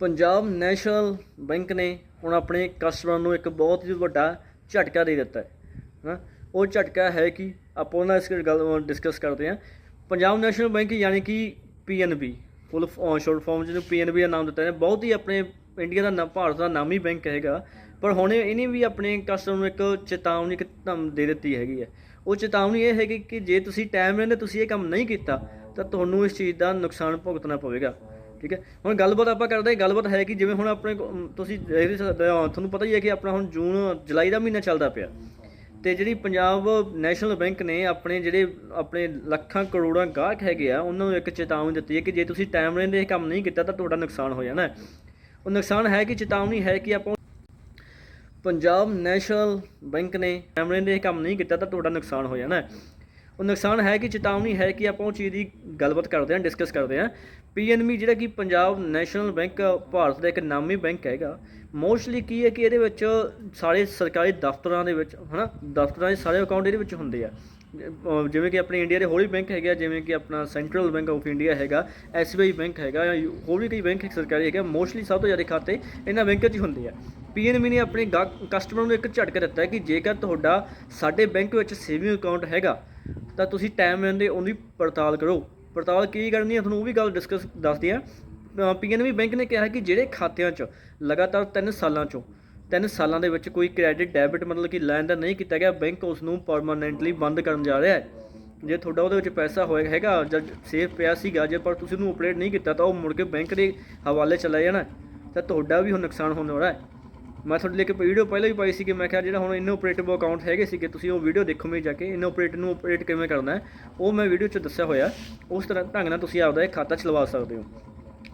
Punjab national bank ਨੇ ਹੁਣ ਆਪਣੇ ਕਸਟਮਰ ਨੂੰ ਇੱਕ ਬਹੁਤ ਹੀ ਵੱਡਾ ਝਟਕਾ ਦੇ ਦਿੱਤਾ ਹੈ ਹਾਂ ਉਹ ਝਟਕਾ ਹੈ ਕਿ ਆਪਾਂ ਉਹਨਾਂ ਇਸ ਗੱਲ ਡਿਸਕਸ ਕਰਦੇ ਹਾਂ। ਪੰਜਾਬ ਨੈਸ਼ਨਲ ਬੈਂਕ ਯਾਨੀ ਕਿ ਪੀਐਨਬੀ ਫੁੱਲ ਸ਼ੋਰਟ ਫਾਰਮ ਜਿਹਨੂੰ ਪੀਐਨਬੀ ਦਾ ਨਾਮ ਦਿੱਤਾ ਹੈ ਬਹੁਤ ਹੀ ਆਪਣੇ ਇੰਡੀਆ ਦਾ ਨਾਮ ਭਾਰਤ ਦਾ ਨਾਮੀ ਬੈਂਕ ਹੈਗਾ। ਪਰ ਹੁਣ ਇਹਨੇ ਵੀ ਆਪਣੇ ਕਸਟਮਰ ਨੂੰ ਇੱਕ ਚੇਤਾਵਨੀ, ਇੱਕ ਧਮ ਦੇ ਦਿੱਤੀ ਹੈਗੀ ਹੈ। ਉਹ ਚੇਤਾਵਨੀ ਇਹ ਹੈਗੀ ਕਿ ਜੇ ਤੁਸੀਂ ਟਾਈਮ ਰਹਿੰਦੇ ਤੁਸੀਂ ਇਹ ਕੰਮ ਨਹੀਂ ਕੀਤਾ, ਤਾਂ ਤੁਹਾਨੂੰ ਇਸ ਚੀਜ਼ ਦਾ ਨੁਕਸਾਨ ਭੁਗਤਣਾ ਪਵੇਗਾ। ਠੀਕ ਹੈ? ਹੁਣ ਗੱਲਬਾਤ ਆਪਾਂ ਕਰਦੇ ਗੱਲਬਾਤ ਹੈ ਕਿ ਜਿਵੇਂ ਹੁਣ ਆਪਣੇ ਤੁਸੀਂ ਦੇਖ ਤੁਹਾਨੂੰ ਪਤਾ ਹੀ ਹੈ ਕਿ ਆਪਣਾ ਹੁਣ ਜੂਨ, ਜੁਲਾਈ ਦਾ ਮਹੀਨਾ ਚੱਲਦਾ ਪਿਆ। ਤੇ ਜਿਹੜੀ ਪੰਜਾਬ ਨੈਸ਼ਨਲ ਬੈਂਕ ਨੇ ਆਪਣੇ ਜਿਹੜੇ ਆਪਣੇ ਲੱਖਾਂ ਕਰੋੜਾਂ ਗਾਹਕ ਹੈਗੇ ਆ, ਉਹਨਾਂ ਨੂੰ ਇੱਕ ਚੇਤਾਵਨੀ ਦਿੱਤੀ ਹੈ ਕਿ ਜੇ ਤੁਸੀਂ ਟਾਈਮ ਰਹਿੰਦੇ ਇਹ ਕੰਮ ਨਹੀਂ ਕੀਤਾ ਤਾਂ ਤੁਹਾਡਾ ਨੁਕਸਾਨ ਹੋ ਜਾਣਾ ਉਹ ਨੁਕਸਾਨ ਹੈ ਕਿ ਚੇਤਾਵਨੀ ਹੈ ਕਿ ਆਪਾਂ ਪੰਜਾਬ ਨੈਸ਼ਨਲ ਬੈਂਕ ਨੇ ਟਾਈਮ ਰਹਿੰਦੇ ਇਹ ਕੰਮ ਨਹੀਂ ਕੀਤਾ ਤਾਂ ਤੁਹਾਡਾ ਨੁਕਸਾਨ ਹੋ ਜਾਣਾ ਉਹ ਨੁਕਸਾਨ ਹੈ ਕਿ ਚੇਤਾਵਨੀ ਹੈ ਕਿ ਆਪਾਂ ਉਹ ਚੀਜ਼ ਦੀ ਗੱਲਬਾਤ ਕਰਦੇ ਹਾਂ ਡਿਸਕਸ ਕਰਦੇ ਹਾਂ। ਪੀਐਨਬੀ ਜਿਹੜਾ ਕਿ ਪੰਜਾਬ ਨੈਸ਼ਨਲ ਬੈਂਕ ਭਾਰਤ ਦਾ ਇੱਕ ਨਾਮੀ ਬੈਂਕ ਹੈਗਾ ਮੋਸਟਲੀ ਕੀ ਹੈ ਕਿ ਇਹਦੇ ਵਿੱਚ ਸਾਰੇ ਸਰਕਾਰੀ ਦਫ਼ਤਰਾਂ ਦੇ ਵਿੱਚ, ਹਨਾ, ਦਫ਼ਤਰਾਂ ਦੇ ਸਾਰੇ ਅਕਾਊਂਟ ਇਹਦੇ ਵਿੱਚ ਹੁੰਦੇ ਆ। ਜਿਵੇਂ ਕਿ ਆਪਣੇ ਇੰਡੀਆ ਦੇ ਹੋਰ ਵੀ ਬੈਂਕ ਹੈਗੇ ਆ, ਜਿਵੇਂ ਕਿ ਆਪਣਾ ਸੈਂਟਰਲ ਬੈਂਕ ਆਫ ਇੰਡੀਆ ਹੈਗਾ ਐਸਬੀਆਈ ਬੈਂਕ ਹੈਗਾ ਜਾਂ ਹੋਰ ਵੀ ਕਈ ਬੈਂਕ ਸਰਕਾਰੀ ਹੈਗੇ ਮੋਸਟਲੀ ਸਭ ਤੋਂ ਜ਼ਿਆਦਾ ਖਾਤੇ ਇਹਨਾਂ ਬੈਂਕਾਂ 'ਚ ਹੀ ਹੁੰਦੇ ਆ। ਪੀਐਨਬੀ ਨੇ ਆਪਣੇ ਕਸਟਮਰ ਨੂੰ ਇੱਕ ਝਟਕਾ ਦਿੱਤਾ ਹੈ ਕਿ ਜੇਕਰ ਤੁਹਾਡਾ ਸਾਡੇ ਬੈਂਕ ਵਿੱਚ ਸੇਵਿੰਗ ਅਕਾਊਂਟ ਹੈਗਾ, ਤਾਂ ਤੁਸੀਂ ਟਾਈਮ ਰਹਿੰਦੇ ਉਹਦੀ ਪੜਤਾਲ ਕਰੋ। ਪੜਤਾਲ ਕੀ ਕਰਨੀ ਹੈ ਤੁਹਾਨੂੰ ਉਹ ਵੀ ਗੱਲ ਡਿਸਕਸ ਦੱਸਦੀ ਆ। ਪੀਐਨਬੀ ਬੈਂਕ ਨੇ ਕਿਹਾ ਕਿ ਜਿਹੜੇ ਖਾਤਿਆਂ 'ਚ, ਲਗਾਤਾਰ 3 ਸਾਲਾਂ 'ਚੋਂ, ਤਿੰਨ ਸਾਲਾਂ ਦੇ ਵਿੱਚ ਕੋਈ ਕ੍ਰੈਡਿਟ ਡੈਬਿਟ ਮਤਲਬ ਕਿ ਲੈਣ ਦੇਣ ਨਹੀਂ ਕੀਤਾ ਗਿਆ, ਬੈਂਕ ਉਸ ਨੂੰ ਪਰਮਾਨੈਂਟਲੀ ਬੰਦ ਕਰਨ ਜਾ ਰਿਹਾ ਹੈ। ਜੇ ਤੁਹਾਡਾ ਉਹਦੇ ਵਿੱਚ ਪੈਸਾ ਹੋਇਆ ਹੈਗਾ ਜਦ ਸੇਫ ਪਿਆ ਸੀਗਾ, ਜੇ ਪਰ ਤੁਸੀਂ ਉਹਨੂੰ ਅਪਡੇਟ ਨਹੀਂ ਕੀਤਾ, ਤਾਂ ਉਹ ਮੁੜ ਕੇ ਬੈਂਕ ਦੇ ਹਵਾਲੇ ਚਲਾ ਜਾਣਾ ਤਾਂ ਤੁਹਾਡਾ ਵੀ ਹੁਣ ਨੁਕਸਾਨ ਹੋਣ ਵਾਲਾ ਹੈ। ਮੈਂ ਤੁਹਾਡੇ ਲਈ ਇੱਕ ਵੀਡੀਓ ਪਹਿਲਾਂ ਵੀ ਪਾਈ ਸੀ ਕਿ ਮੈਂ ਕਿਹਾ ਜਿਹੜਾ ਹੁਣ ਇਨੋਪਰੇਟਿਵ ਅਕਾਊਂਟ ਹੈਗੇ ਸੀਗੇ, ਤੁਸੀਂ ਉਹ ਵੀਡੀਓ ਦੇਖੋ ਮੇਰੇ ਜਾ ਕੇ ਇਨਓਪਰੇਟ ਨੂੰ ਆਪਰੇਟ ਕਿਵੇਂ ਕਰਨਾ ਹੈ, ਉਹ ਮੈਂ ਵੀਡੀਓ 'ਚ ਦੱਸਿਆ ਹੋਇਆ, ਉਸ ਤਰ੍ਹਾਂ ਢੰਗ ਨਾਲ ਤੁਸੀਂ ਆਪਦਾ ਇਹ ਖਾਤਾ ਚਲਵਾ ਸਕਦੇ ਹੋ।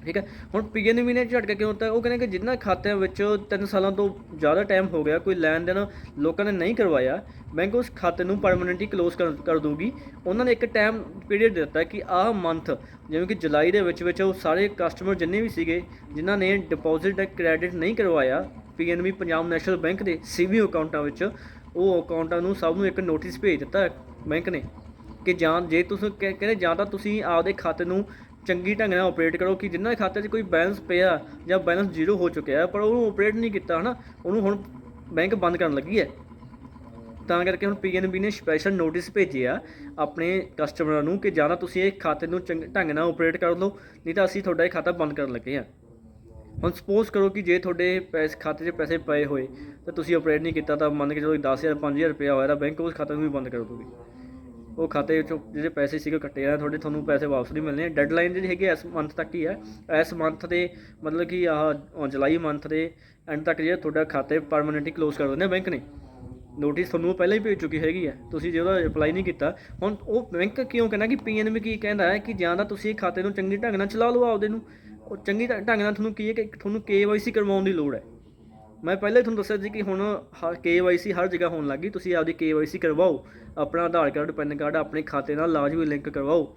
ਠੀਕ ਹੈ? ਹੁਣ ਪੀਐਨਬੀ ਨੇ ਝਟਕਾ ਕਿਉਂ ਦਿੱਤਾ? ਉਹ ਕਹਿੰਦੇ ਕਿ ਜਿਨ੍ਹਾਂ ਖਾਤਿਆਂ ਵਿੱਚ 3 ਸਾਲਾਂ ਤੋਂ ਜ਼ਿਆਦਾ ਟਾਈਮ ਹੋ ਗਿਆ, ਕੋਈ ਲੈਣ ਦੇਣ ਲੋਕਾਂ ਨੇ ਨਹੀਂ ਕਰਵਾਇਆ, ਬੈਂਕ ਉਸ ਖਾਤੇ ਨੂੰ ਪਰਮਨੈਂਟਲੀ ਕਲੋਜ਼ ਕਰ ਕਰ ਦੂਗੀ ਉਹਨਾਂ ਨੇ ਇੱਕ ਟਾਈਮ ਪੀਰੀਅਡ ਦਿੱਤਾ ਕਿ ਆਹ ਮੰਥ ਜਿਵੇਂ ਕਿ ਜੁਲਾਈ ਦੇ ਵਿੱਚ ਵਿੱਚ ਉਹ ਸਾਰੇ ਕਸਟਮਰ ਜਿੰਨੇ ਵੀ ਸੀਗੇ, ਜਿਨ੍ਹਾਂ ਨੇ ਡਿਪੋਜ਼ਿਟ ਦਾ ਕ੍ਰੈਡਿਟ ਨਹੀਂ ਕਰਵਾਇਆ ਪੀਐਨਬੀ ਪੰਜਾਬ ਨੈਸ਼ਨਲ ਬੈਂਕ ਦੇ ਸੀਵੀ ਅਕਾਊਂਟਾਂ ਵਿੱਚ। ਉਹ ਅਕਾਊਂਟਾਂ ਨੂੰ ਸਭ ਨੂੰ ਇੱਕ ਨੋਟਿਸ ਭੇਜ ਦਿੱਤਾ ਬੈਂਕ ਨੇ ਕਿ ਜਾਂ ਜੇ ਤੁਸੀਂ ਕਹਿ- ਕਹਿੰਦੇ ਜਾਂ ਤਾਂ ਤੁਸੀਂ ਆਪਦੇ ਖਾਤੇ ਨੂੰ ਚੰਗੀ ਢੰਗ ਨਾਲ ਆਪਰੇਟ ਕਰੋ ਕਿ ਜਿਨ੍ਹਾਂ ਖਾਤੇ 'ਚ ਕੋਈ ਬੈਲੈਂਸ ਪਿਆ ਜਾਂ ਬੈਲੈਂਸ ਜ਼ੀਰੋ ਹੋ ਚੁੱਕਿਆ ਪਰ ਉਹਨੂੰ ਆਪਰੇਟ ਨਹੀਂ ਕੀਤਾ ਹਨਾ, ਉਹਨੂੰ ਹੁਣ ਬੈਂਕ ਬੰਦ ਕਰਨ ਲੱਗੀ ਹੈ। ਤਾਂ ਕਰਕੇ ਹੁਣ ਪੀਐਨਬੀ ਨੇ ਸਪੈਸ਼ਲ ਨੋਟਿਸ ਭੇਜਿਆ ਆਪਣੇ ਕਸਟਮਰਾਂ ਨੂੰ ਕਿ ਜਾਂ ਤਾਂ ਤੁਸੀਂ ਇਹ ਖਾਤੇ ਨੂੰ ਚੰਗੇ, ਢੰਗ ਨਾਲ ਆਪਰੇਟ ਕਰ ਲਓ, ਨਹੀਂ ਤਾਂ ਅਸੀਂ ਤੁਹਾਡਾ ਇਹ ਖਾਤਾ ਬੰਦ ਕਰਨ ਲੱਗੇ ਹਾਂ। ਹੁਣ ਸਪੋਜ਼ ਕਰੋ ਕਿ ਜੇ ਤੁਹਾਡੇ ਪੈਸੇ, ਖਾਤੇ 'ਚ ਪੈਸੇ ਪਏ ਹੋਏ, ਤਾਂ ਤੁਸੀਂ ਆਪਰੇਟ ਨਹੀਂ ਕੀਤਾ, ਤਾਂ ਮੰਨ ਕੇ ਚਲੋ 10000 5000 ਰੁਪਇਆ ਹੋਇਆ ਤਾਂ ਬੈਂਕ ਉਸ ਖਾਤੇ ਨੂੰ ਵੀ ਬੰਦ ਕਰ ਦੂਗੀ ਉਹ ਖਾਤੇ ਵਿੱਚੋਂ ਜਿਹੜੇ ਪੈਸੇ ਸੀਗੇ ਕੱਟੇ ਆ ਤੁਹਾਡੇ ਤੁਹਾਨੂੰ ਪੈਸੇ ਵਾਪਸ ਨਹੀਂ ਮਿਲਣੇ। ਡੈਡਲਾਈਨ ਜਿਹੜੀ ਹੈਗੀ ਇਸ ਮੰਥ ਤੱਕ ਹੀ ਹੈ ਇਸ ਮੰਥ ਦੇ ਮਤਲਬ ਕਿ ਆਹ ਜੁਲਾਈ ਮੰਥ ਦੇ ਐਂਡ ਤੱਕ ਜਿਹੜਾ ਤੁਹਾਡਾ ਖਾਤੇ ਪਰਮਨੈਂਟਲੀ ਕਲੋਜ਼ ਕਰ ਦਿੰਦੇ ਬੈਂਕ ਨੇ। ਨੋਟਿਸ ਤੁਹਾਨੂੰ ਪਹਿਲਾਂ ਹੀ ਭੇਜ ਚੁੱਕੀ ਹੈਗੀ ਹੈ ਤੁਸੀਂ ਜੇ ਉਹਦਾ ਅਪਲਾਈ ਨਹੀਂ ਕੀਤਾ, ਹੁਣ ਉਹ ਬੈਂਕ ਕਿਉਂ ਕਹਿੰਦਾ ਕਿ ਪੀਐਨਬੀ ਕੀ ਕਹਿੰਦਾ ਹੈ ਕਿ ਜਾਂ ਤਾਂ ਤੁਸੀਂ ਖਾਤੇ ਨੂੰ ਚੰਗੀ ਢੰਗ ਨਾਲ ਚਲਾ ਲਓ ਆਪਦੇ ਨੂੰ। ਉਹ ਚੰਗੀ ਢੰ- ਢੰਗ ਨਾਲ ਤੁਹਾਨੂੰ ਕੀ ਹੈ ਕਿ ਤੁਹਾਨੂੰ ਕੇਵਾਈਸੀ ਕਰਵਾਉਣ ਦੀ ਲੋੜ ਹੈ। ਮੈਂ ਪਹਿਲਾਂ ਹੀ ਤੁਹਾਨੂੰ ਦੱਸਿਆ ਸੀ ਕਿ ਹੁਣ ਹਰ ਕੇਵਾਈਸੀ ਹਰ ਜਗ੍ਹਾ ਹੋਣ ਲੱਗੀ ਤੁਸੀਂ ਆਪਦੀ ਕੇਵਾਈਸੀ ਕਰਵਾਓ, ਆਪਣਾ ਆਧਾਰ ਕਾਰਡ, ਪੈਨ ਕਾਰਡ ਆਪਣੇ ਖਾਤੇ ਨਾਲ ਲਾਜ਼ਮੀ ਲਿੰਕ ਕਰਵਾਓ।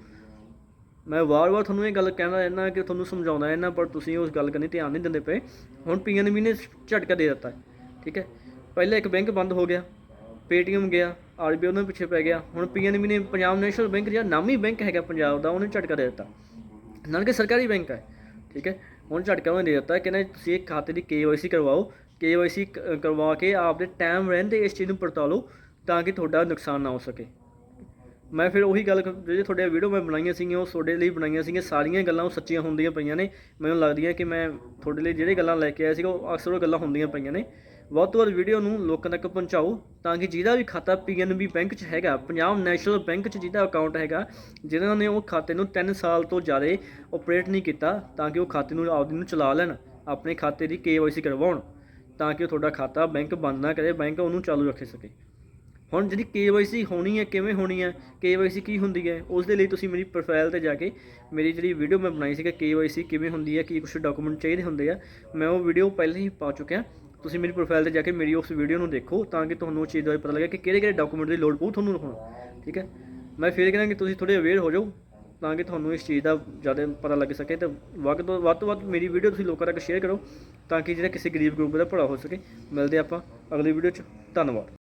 ਮੈਂ ਵਾਰ-ਵਾਰ ਤੁਹਾਨੂੰ ਇਹ ਗੱਲ ਕਹਿਣਾ ਰਹਿਣਾ ਕਿ ਤੁਹਾਨੂੰ ਸਮਝਾਉਂਦਾ ਰਹਿਣਾ ਪਰ ਤੁਸੀਂ ਉਸ ਗੱਲ ਕਰਨੀ ਧਿਆਨ ਨਹੀਂ ਦਿੰਦੇ ਪਏ। ਹੁਣ ਪੀਐਨਬੀ ਨੇ ਝਟਕਾ ਦੇ ਦਿੱਤਾ, ਠੀਕ ਹੈ? ਪਹਿਲਾਂ ਇੱਕ ਬੈਂਕ ਬੰਦ ਹੋ ਗਿਆ ਪੇਟੀਐਮ ਗਿਆ ਆਰਬੀਆਈ ਉਹਨਾਂ ਪਿੱਛੇ ਪੈ ਗਿਆ। ਹੁਣ ਪੀਐਨਬੀ ਨੇ ਪੰਜਾਬ ਨੈਸ਼ਨਲ ਬੈਂਕ, ਜਿਹੜਾ ਨਾਮੀ ਬੈਂਕ ਹੈਗਾ ਪੰਜਾਬ ਦਾ, ਉਹਨੇ ਝਟਕਾ ਦੇ ਦਿੱਤਾ। ਨਾਲ ਕਿ ਸਰਕਾਰੀ ਬੈਂਕ ਹੈ। ਠੀਕ ਹੈ? ਹੁਣ ਝਟਕਾ ਉਹਨੇ ਦੇ ਦਿੱਤਾ? ਕਿ ਤੁਸੀਂ ਇੱਕ ਖਾਤੇ ਦੀ ਕੇਵਾਈਸੀ ਕਰਵਾਓ। ਕੇਵਾਈਸੀ ਕਰਵਾ ਕੇ ਆਪਦੇ ਟਾਈਮ ਰਹਿੰਦੇ ਇਸ ਚੀਜ਼ ਨੂੰ ਪੜਤਾਲੋ ਤਾਂ ਕਿ ਤੁਹਾਡਾ ਨੁਕਸਾਨ ਨਾ ਹੋ ਸਕੇ। ਮੈਂ ਫਿਰ ਉਹੀ ਗੱਲ ਕਰ- ਜਿਹੜੇ ਤੁਹਾਡੇ ਵੀਡੀਓ ਮੈਂ ਬਣਾਈਆਂ ਸੀਗੀਆਂ, ਉਹ ਤੁਹਾਡੇ ਲਈ ਬਣਾਈਆਂ ਸੀਗੀਆਂ। ਸਾਰੀਆਂ ਗੱਲਾਂ ਉਹ ਸੱਚੀਆਂ ਹੁੰਦੀਆਂ ਪਈਆਂ ਨੇ। ਮੈਨੂੰ ਲੱਗਦੀਆਂ ਕਿ ਮੈਂ ਤੁਹਾਡੇ ਲਈ ਜਿਹੜੇ ਗੱਲਾਂ ਲੈ ਕੇ ਆਇਆ ਸੀਗਾ, ਉਹ ਅਕਸਰ ਉਹ ਗੱਲਾਂ ਹੁੰਦੀਆਂ ਪਈਆਂ ਨੇ। ਵੱਧ ਤੋਂ ਵੱਧ ਵੀਡੀਓ ਨੂੰ ਲੋਕਾਂ ਤੱਕ ਪਹੁੰਚਾਓ ਤਾਂ ਕਿ ਜਿਹਦਾ ਵੀ ਖਾਤਾ ਪੀਐਨਬੀ ਬੈਂਕ 'ਚ ਹੈਗਾ, ਪੰਜਾਬ ਨੈਸ਼ਨਲ ਬੈਂਕ 'ਚ ਜਿਹਦਾ ਅਕਾਊਂਟ ਹੈਗਾ ਜਿਨ੍ਹਾਂ ਨੇ ਉਹ ਖਾਤੇ ਨੂੰ 3 ਸਾਲ ਤੋਂ ਜ਼ਿਆਦਾ ਆਪਰੇਟ ਨਹੀਂ ਕੀਤਾ ਤਾਂ ਕਿ ਉਹ ਖਾਤੇ ਨੂੰ ਆਪਦੇ ਨੂੰ ਚਲਾ ਲੈਣ, ਆਪਣੇ ਖਾਤੇ ਦੀ ਕੇਵਾਈਸੀ ਕਰਵਾਉਣ, ਤਾਂ ਕਿ ਤੁਹਾਡਾ ਖਾਤਾ ਬੈਂਕ ਬੰਦ ਨਾ ਕਰੇ ਬੈਂਕ ਉਹਨੂੰ ਚਾਲੂ ਰੱਖ ਸਕੇ। ਹੁਣ ਜਿਹੜੀ KYC ਹੋਣੀ ਹੈ, ਕਿਵੇਂ ਹੋਣੀ ਹੈ, KYC ਕੀ ਹੁੰਦੀ ਹੈ, ਉਸ ਦੇ ਲਈ ਤੁਸੀਂ ਮੇਰੀ ਪ੍ਰੋਫਾਈਲ ਤੇ ਜਾ ਕੇ ਮੇਰੀ ਜਿਹੜੀ ਵੀਡੀਓ ਮੈਂ ਬਣਾਈ ਸੀ ਕਿ KYC ਕਿਵੇਂ ਹੁੰਦੀ ਹੈ, ਕੀ ਕੁਝ ਡਾਕੂਮੈਂਟ ਚਾਹੀਦੇ ਹੁੰਦੇ ਆ, ਮੈਂ ਉਹ ਵੀਡੀਓ ਪਹਿਲਾਂ ਹੀ ਪਾ ਚੁੱਕਿਆ। ਤੁਸੀਂ ਮੇਰੀ ਪ੍ਰੋਫਾਈਲ ਤੇ ਜਾ ਕੇ ਮੇਰੀ ਉਸ ਵੀਡੀਓ ਨੂੰ ਦੇਖੋ ਤਾਂ ਕਿ ਤੁਹਾਨੂੰ ਉਹ ਚੀਜ਼ ਦਾ ਪਤਾ ਲੱਗੇ ਕਿ ਕਿਹੜੇ ਕਿਹੜੇ ਡਾਕੂਮੈਂਟ ਦੀ ਲੋੜ ਪਊ ਤੁਹਾਨੂੰ ਹੁਣ, ਠੀਕ ਹੈ? ਮੈਂ ਫਿਰ ਕਹਿੰਦਾ ਕਿ ਤੁਸੀਂ ਥੋੜੇ ਅਵੇਅਰ ਹੋ ਜਾਓ ਤਾਂ ਕਿ ਤੁਹਾਨੂੰ ਇਸ ਚੀਜ਼ ਦਾ ਜ਼ਿਆਦਾ ਪਤਾ ਲੱਗ ਸਕੇ ਤੇ ਵੱਧ ਤੋਂ ਵੱਧ ਤੋਂ ਵੱਧ ਮੇਰੀ ਵੀਡੀਓ ਤੁਸੀਂ ਲੋਕਾਂ ਤੱਕ ਸ਼ੇਅਰ ਕਰੋ ਤਾਂ ਕਿ ਜਿਹੜਾ ਕਿਸੇ ਗਰੀਬ ਗਰੁੱਪ ਦਾ ਭਲਾ ਹੋ ਸਕੇ। ਮਿਲਦੇ ਆਪਾਂ ਅਗਲੀ ਵੀਡੀਓ 'ਚ। ਧੰਨਵਾਦ।